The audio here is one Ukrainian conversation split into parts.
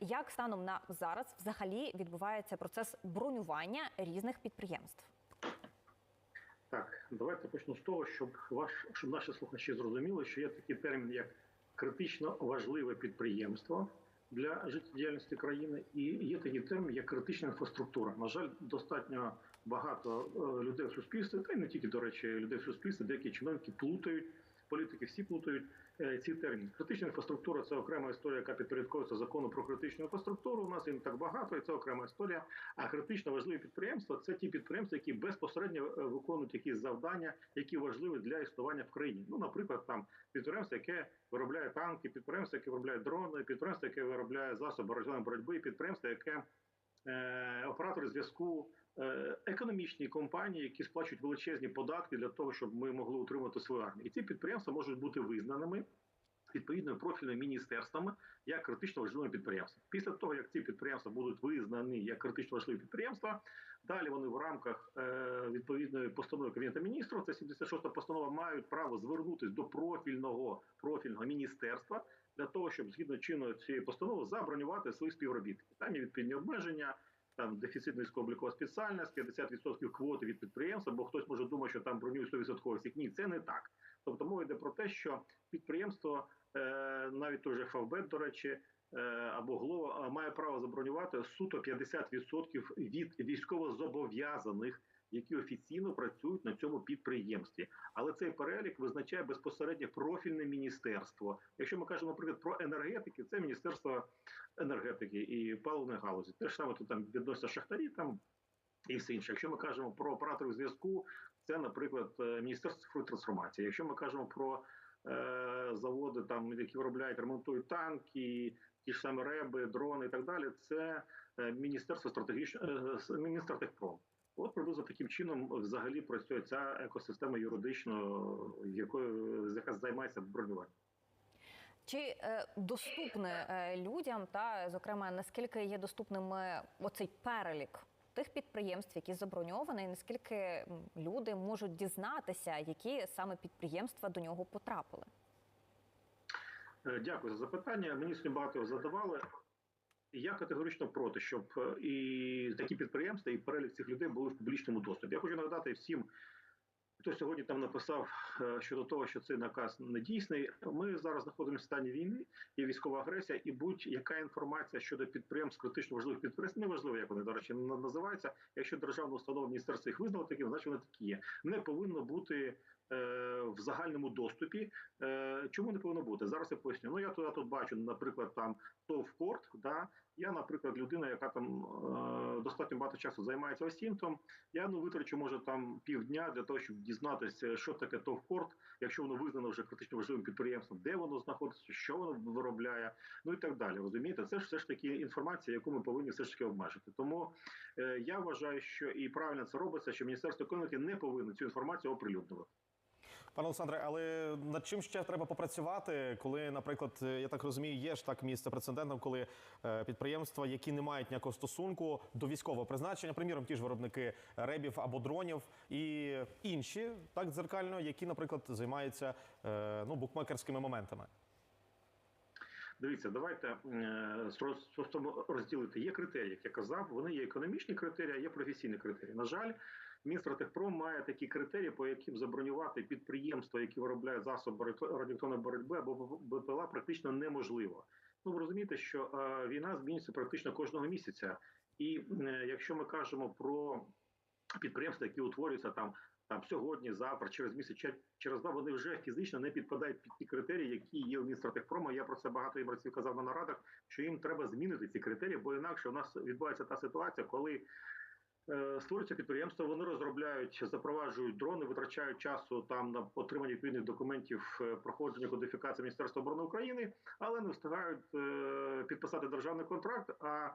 як станом на зараз взагалі відбувається процес бронювання різних підприємств? Так, давайте почну з того, щоб ваш щоб наші слухачі зрозуміли, що є такий термін, як критично важливе підприємство для життєдіяльності країни, і є такий термін, як критична інфраструктура. На жаль, достатньо багато е, людей в суспільстві, та й не тільки до речі, людей в суспільстві, деякі чиновники плутають. Політики всі плутають е, ці терміни. Критична інфраструктура це окрема історія, яка підпорядковується закону про критичну інфраструктуру. У нас не так багато, і це окрема історія. А критично важливі підприємства це ті підприємства, які безпосередньо е, виконують якісь завдання, які важливі для існування в країні. Ну, наприклад, там підприємство, яке виробляє танки, підприємство, яке виробляє дрони, підприємство, яке виробляє засоби радіоелектронної боротьби, підприємство, яке е, оператори зв'язку, економічні компанії, які сплачують величезні податки для того, щоб ми могли утримати свою армію. І ці підприємства можуть бути визнаними. Відповідними профільними міністерствами як критично важливими підприємствами. Після того, як ці підприємства будуть визнані як критично важливі підприємства, далі вони в рамках е, відповідної постанови Кабінету міністрів, це 76-та постанова, мають право звернутися до профільного профільного міністерства для того, щоб згідно чинної цієї постанови забронювати своїх співробітників. Там є відповідні обмеження. Там дефіцит низькооблікова спеціальність, 50% квоти від підприємства, бо хтось може думати, що там бронюють 100% всіх. Ні, це не так. Тобто мова йде про те, що підприємство, е, навіть той же Фавбет, до речі, е, або Глова має право забронювати суто 50% від військовозобов'язаних, які офіційно працюють на цьому підприємстві. Але цей перелік визначає безпосередньо профільне міністерство. Якщо ми кажемо, наприклад, про енергетики, це міністерство енергетики і паливної галузі. Те ж саме тут там відносяться шахтарі там. І все інше. Якщо ми кажемо про операторів зв'язку, це, наприклад, е, Міністерство цифрової трансформації. Якщо ми кажемо про е, заводи, там які виробляють, ремонтують танки, ті ж самі реби, дрони і так далі, це е, Міністерство стратегічного е, Міністратехпром. От приблизно таким чином взагалі працює ця екосистема юридично, якою яка займається бронюванням. Чи е, доступне е, людям, та зокрема наскільки є доступним е, оцей перелік тих підприємств, які заброньовані, і наскільки люди можуть дізнатися, які саме підприємства до нього потрапили? Е, Дякую за запитання. Мені сьогодні багато задавали. Я категорично проти, щоб е, і такі підприємства, і перелік цих людей були в публічному доступі. Я хочу нагадати всім, хто сьогодні там написав е, щодо того, що цей наказ не дійсний. Ми зараз знаходимося в стані війни, є військова агресія, і будь-яка інформація щодо підприємств, критично важливих підприємств, неважливо, як вони до речі називаються. Якщо державна установа міністерство їх визнало таким, значить вони такі є. Не повинно бути в загальному доступі. Е, чому не повинно бути? Зараз я поясню. Ну я тут, я тут бачу, наприклад, там ТОВКорт, да. Я, наприклад, людина, яка там е, достатньо багато часу займається осінтом. Я ну витрачу, може, там півдня для того, щоб дізнатися, що таке ТОВКорт, якщо воно визнано вже критично важливим підприємством, де воно знаходиться, що воно виробляє, ну і так далі. Розумієте, це ж все ж таки інформація, яку ми повинні все ж таки обмежити. Тому е, я вважаю, що і правильно це робиться, що Міністерство економіки не повинно цю інформацію оприлюднювати. Пане Олександре, але над чим ще треба попрацювати, коли, наприклад, я так розумію, є ж так місце прецедентом, коли е, підприємства, які не мають ніякого стосунку до військового призначення, приміром, ті ж виробники ребів або дронів, і інші, так дзеркально, які, наприклад, займаються е, ну букмекерськими моментами. Дивіться, давайте е, просто розділити. Є критерії, як я казав, вони є економічні критерії, а є професійні критерії. На жаль, Мінстратехпром має такі критерії, по яким забронювати підприємства, які виробляють засоби радіо- радіоелектронної боротьби або БПЛА, практично неможливо. Ну ви розумієте, що е, війна змінюється практично кожного місяця, і е, якщо ми кажемо про підприємства, які утворюються там. Там сьогодні, завтра, через місяць, чер- через два вони вже фізично не підпадають під ті критерії, які є у Мінстратехпрома. Я про це багато їм казав на нарадах, що їм треба змінити ці критерії, бо інакше у нас відбувається та ситуація, коли е, створюються підприємства, вони розробляють, запроваджують дрони, витрачають часу там на отримання відповідних документів е, проходження кодифікації Міністерства оборони України, але не встигають е, підписати державний контракт. А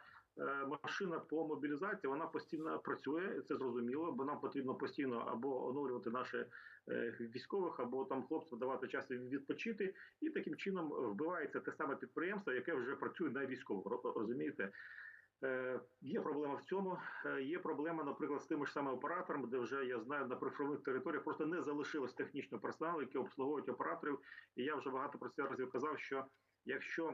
машина по мобілізації вона постійно працює, це зрозуміло, бо нам потрібно постійно або оновлювати наших е, військових, або там хлопцям давати час відпочити, і таким чином вбивається те саме підприємство, яке вже працює на військових. Розумієте? Е, Є проблема в цьому. Е, Є проблема, наприклад, з тими ж саме операторами, де вже я знаю на прифронтових територіях просто не залишилось технічного персоналу, який обслуговують операторів. І я вже багато про це разів казав, що якщо е,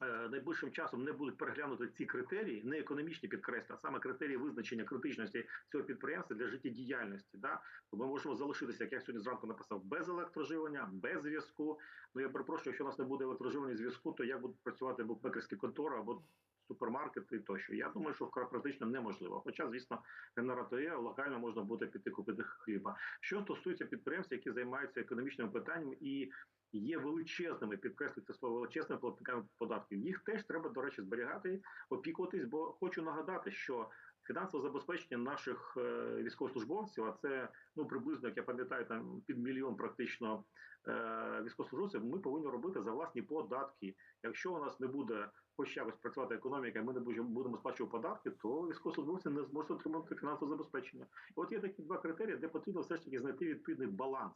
найближчим часом не будуть переглянути ці критерії, не економічні підкреслю, а саме критерії визначення критичності цього підприємства для життєдіяльності. Да? Ми можемо залишитися, як я сьогодні зранку написав, без електроживлення, без зв'язку. Ну я перепрошую, якщо у нас не буде електроживлення зв'язку, то як будуть працювати букмекерські контори або супермаркети тощо. Я думаю, що практично неможливо. Хоча, звісно, генератор є, локально можна буде піти купити хліба. Що стосується підприємств, які займаються економічними питаннями і є величезними, підкреслюю це слово величезними платниками податків. Їх теж треба, до речі, зберігати, опікуватись, бо хочу нагадати, що фінансове забезпечення наших е, військовослужбовців, а це ну приблизно, як я пам'ятаю, там під мільйон практично е, військовослужбовців, ми повинні робити за власні податки. Якщо у нас не буде хоч якось працювати економіка, і ми не будемо сплачувати податки, то військовослужбовці не зможуть отримати фінансове забезпечення. І от є такі два критерії, де потрібно все ж таки знайти відповідний баланс.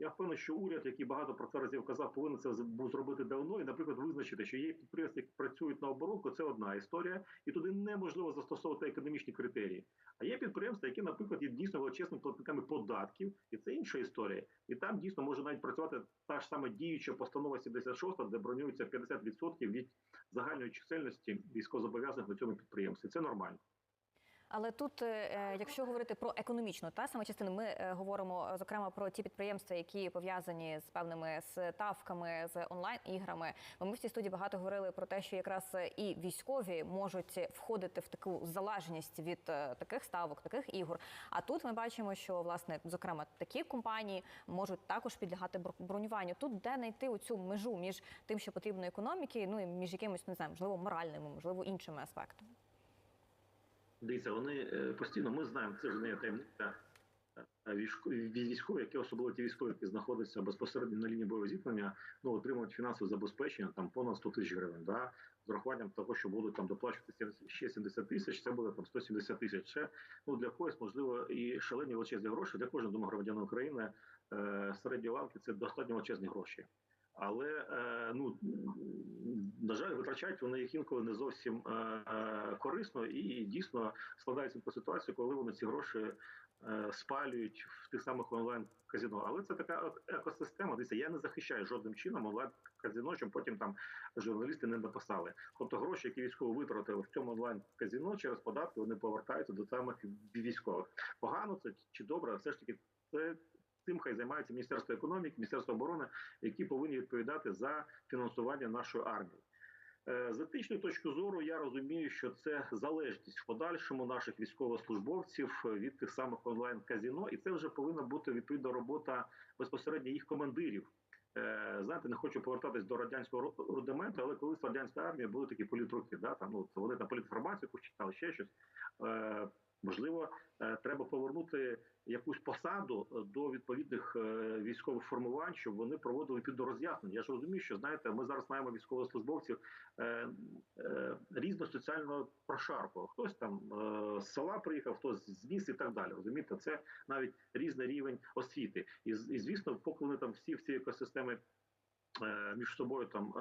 Я впевнений, що уряд, який багато про це разів казав, повинен це зробити давно і, наприклад, визначити, що є підприємства, які працюють на оборонку, це одна історія, і туди неможливо застосовувати економічні критерії. А є підприємства, які, наприклад, є дійсно величезними платниками податків, і це інша історія. І там дійсно може навіть працювати та ж сама діюча постанова 76, де бронюється 50% від загальної чисельності військовозобов'язаних на цьому підприємстві. Це нормально. Але тут, е, якщо говорити про економічну та саме частину, ми е, говоримо е, зокрема про ті підприємства, які пов'язані з певними ставками, з онлайн іграми. Ми в цій студії багато говорили про те, що якраз і військові можуть входити в таку залежність від таких ставок, таких ігор. А тут ми бачимо, що власне зокрема такі компанії можуть також підлягати бронюванню. Тут де знайти оцю межу між тим, що потрібно економіки, ну і між якимось не знаю, можливо, моральними, можливо, іншими аспектами. Дивіться, вони е, постійно, ми знаємо, це ж не таємниця е, військові, які особливо ті військові, які знаходяться безпосередньо на лінії бойового зіткнення, ну отримують фінансове забезпечення там понад 100 тисяч гривень. Да? З урахуванням того, що будуть там доплачувати ще 70 тисяч, це буде там 170 тисяч. Це ну для когось можливо і шалені величезні гроші. Для кожного думаю, громадянина України е, середньої ланки це достатньо величезні гроші. Але е, ну на жаль, витрачають вони їх інколи не зовсім е, корисно і дійсно складається по ситуацію, коли вони ці гроші е, спалюють в тих самих онлайн казіно. Але це така екосистема. Дивіться, я не захищаю жодним чином онлайн казіно, щоб потім там журналісти не написали. Тобто гроші, які військово витратили в цьому онлайн казіно через податки, вони повертаються до самих військових. Погано це чи добре, все ж таки це Цим хай займається Міністерство економіки, Міністерство оборони, які повинні відповідати за фінансування нашої армії. Е, з етичної точки зору я розумію, що це залежність в подальшому наших військовослужбовців від тих самих онлайн казіно, і це вже повинна бути відповідна робота безпосередньо їх командирів. Е, знаєте, не хочу повертатись до радянського рудименту, але колись радянська армія були такі політруки, да там ну вони там політформацію читали, ще щось. Можливо, е, треба повернути якусь посаду е, до відповідних е, військових формувань, щоб вони проводили підроз'яснення. Я ж розумію, що знаєте, ми зараз маємо військовослужбовців різно соціального прошарку. Хтось там з села приїхав, хтось з міст і так далі. Розумієте, це навіть різний рівень освіти. І, і звісно, поки вони там всі всі екосистеми між собою там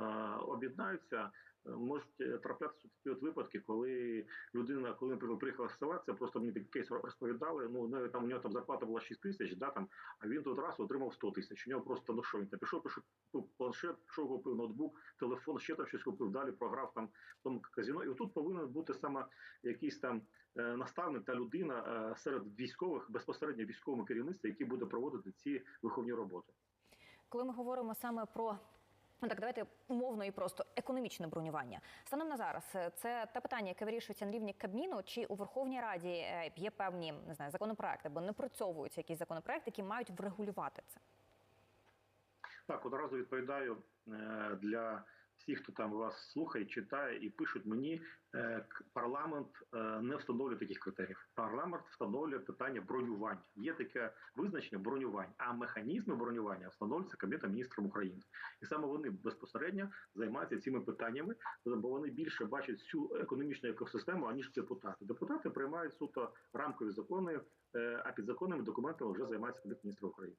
об'єднаються можуть е, траплятися такі от випадки, коли людина, коли наприклад, приїхала з це просто мені такий кейс розповідали. Ну там у нього там зарплата була 6 тисяч, да там, а він тут раз отримав 100 тисяч. У нього просто ну що він там пішов, пішов купив планшет, пішов, купив ноутбук, телефон, ще там щось купив. Далі програв там в казіно. І отут повинен бути саме якийсь там е, наставник та людина е, серед військових безпосередньо військовому керівництві, який буде проводити ці виховні роботи. Коли ми говоримо саме про Ну так, давайте умовно і просто економічне бронювання. Станом на зараз е, це те питання, яке вирішується на рівні Кабміну, чи у Верховній Раді е, є певні не знаю, законопроекти, бо не працьовуються якісь законопроекти, які мають врегулювати це. Так, одразу відповідаю е, для всі, хто там вас слухає, читає і пишуть мені, е, парламент е, не встановлює таких критеріїв. Парламент встановлює питання бронювання. Є таке визначення бронювання, а механізми бронювання встановлюються Кабінетом міністром України, і саме вони безпосередньо займаються цими питаннями, бо вони більше бачать всю економічну екосистему аніж депутати. Депутати приймають суто рамкові закони, е, а підзаконними документами вже займається Кабінет міністрів України.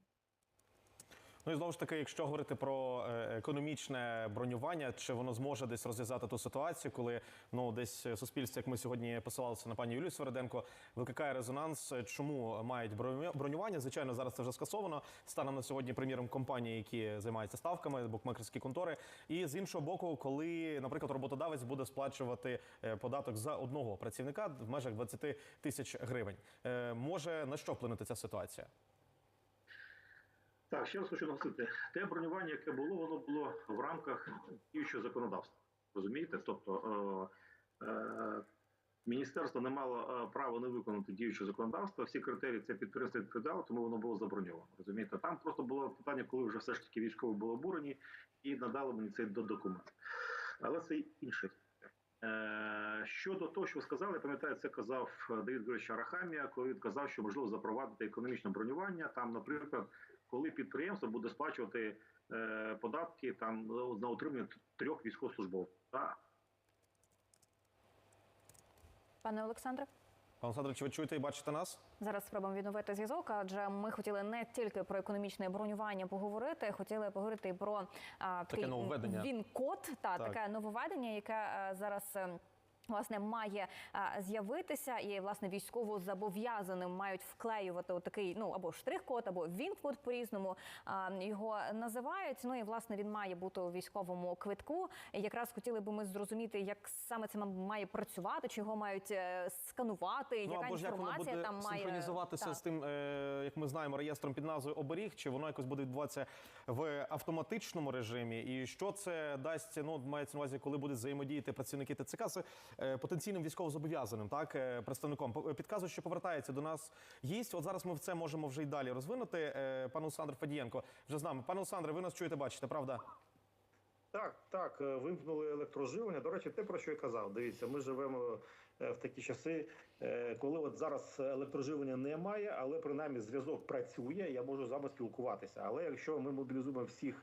Ну і знову ж таки, якщо говорити про е, економічне бронювання, чи воно зможе десь розв'язати ту ситуацію, коли ну десь суспільство, як ми сьогодні посилалися на пані Юлію Свереденко, викликає резонанс, чому мають броню- бронювання? Звичайно, зараз це вже скасовано. Станом на сьогодні приміром компанії, які займаються ставками, букмекерські контори. І з іншого боку, коли, наприклад, роботодавець буде сплачувати е, податок за одного працівника в межах 20 тисяч гривень, Е, може на що вплинути ця ситуація? Так, ще раз хочу наголосити, те бронювання, яке було, воно було в рамках діючого законодавства. Розумієте? Тобто е, е, міністерство не мало е, права не виконати діюче законодавство. Всі критерії це підприємство відповідало, тому воно було заброньовано. Розумієте? Там просто було питання, коли вже все ж таки військові були обурені і надали мені цей до- документ. Але це інше. Е, Щодо того, що ви сказали, я пам'ятаю, це казав е, Давид Григорович Арахамія, коли він казав, що можливо запровадити економічне бронювання. Там, наприклад, коли підприємство буде сплачувати е, податки там на утримання трьох військовослужбовців. Пане Олександре, Пане Олександре, чи ви чуєте і бачите нас? зараз спробуємо відновити зв'язок, адже ми хотіли не тільки про економічне бронювання поговорити, хотіли поговорити і про а, такий нововведення. він-код, та Так. таке нововведення, яке е, зараз. Власне, має з'явитися, і власне військово зобов'язаним мають вклеювати отакий, ну або штрих-код, або він-код по-різному його називають. Ну і власне він має бути у військовому квитку. І якраз хотіли би ми зрозуміти, як саме це має працювати, чи його мають е, сканувати, Ну яка або ж як інформація буде там має синхронізуватися Так. з тим, е, як ми знаємо, реєстром під назвою оберіг, чи воно якось буде відбуватися в автоматичному режимі? І що це дасть? Ну мається на увазі, коли будуть взаємодіяти працівники ТЦК з е, потенційним військовозобов'язаним, так е, представником. П- Підказують, що повертається до нас гість. От зараз ми в це можемо вже й далі розвинути. Е, Пан Олександр Фадієнко вже з нами. Пане Олександре, ви нас чуєте, бачите, правда? Так, так, е, вимкнули електроживлення. До речі, те, про що я казав. Дивіться, ми живемо е, в такі часи, е, коли от зараз електроживлення немає, але принаймні зв'язок працює. Я можу з вами спілкуватися. Але якщо ми мобілізуємо всіх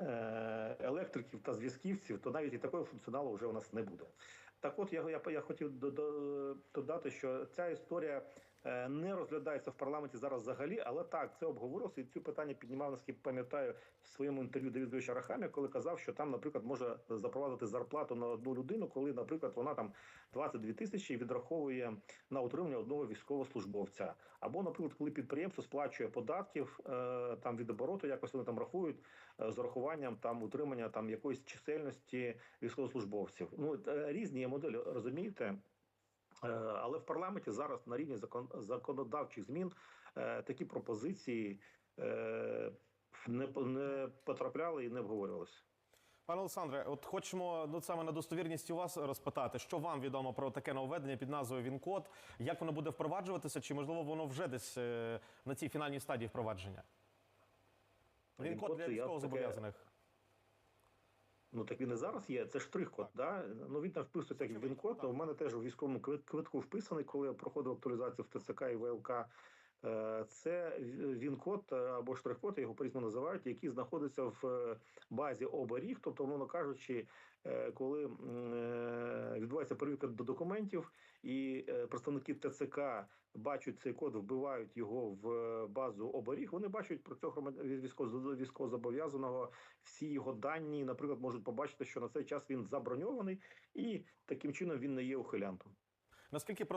е, електриків та зв'язківців, то навіть і такого функціоналу вже у нас не буде. Так, от я, я, я хотів до- до- додати, що ця історія. Е, Не розглядається в парламенті зараз взагалі, але так це обговорилося. І цю питання піднімав, наскільки пам'ятаю, в своєму інтерв'ю Григорович Арахамія, коли казав, що там, наприклад, може запровадити зарплату на одну людину, коли, наприклад, вона там 22 тисячі відраховує на утримання одного військовослужбовця. Або, наприклад, коли підприємство сплачує податків е, там від обороту, якось вони там рахують е, з урахуванням там утримання там якоїсь чисельності військовослужбовців. Ну різні є моделі, розумієте? Е, Але в парламенті зараз на рівні закон, законодавчих змін е, такі пропозиції е, не, по- потрапляли і не обговорювалися. Пане Олександре, от хочемо ну, саме на достовірність у вас розпитати, що вам відомо про таке нововведення під назвою Вінкод, як воно буде впроваджуватися, чи можливо воно вже десь на цій фінальній стадії впровадження? Вінкод Він-код для військовозобов'язаних. Ну так він і зараз є. Це штрих-код. Да? Ну він там вписується як він-код. У мене теж у військовому квитку вписаний, коли я проходив актуалізацію в ТЦК і ВЛК. Е, Це він-код е, або штрих-код, його по-різному називають, який знаходиться в е, базі оберіг. Тобто, умовно кажучи, коли відбувається перевірка до документів, і представники ТЦК бачать цей код, вбивають його в базу оберіг. Вони бачать про цього військовозобов'язаного всі його дані, наприклад, можуть побачити, що на цей час він заброньований, і таким чином він не є ухилянтом. Наскільки про